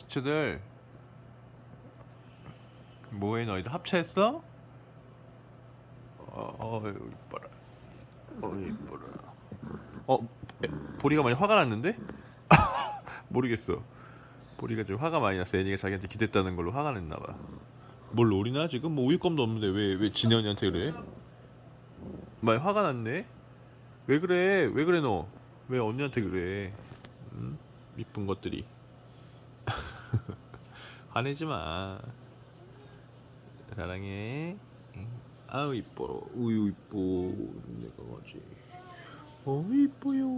시츠들 뭐해 너희들 합체했어? 어, 어 이뻐라 어 이뻐라 어 에, 보리가 많이 화가 났는데? 모르겠어 보리가 좀 화가 많이 났어 애니가 자기한테 기댔다는 걸로 화가 냈나봐 뭘 노리나 지금? 뭐 우유껌도 없는데 왜 왜 진혜 언니한테 그래? 많이 화가 났네? 왜 그래? 왜 그래 너? 왜 언니한테 그래? 응? 이쁜 것들이 화내지 마. 사랑해. 응. 아우 이뻐. 우유 이뻐. 내가 가지. 어 이뻐요.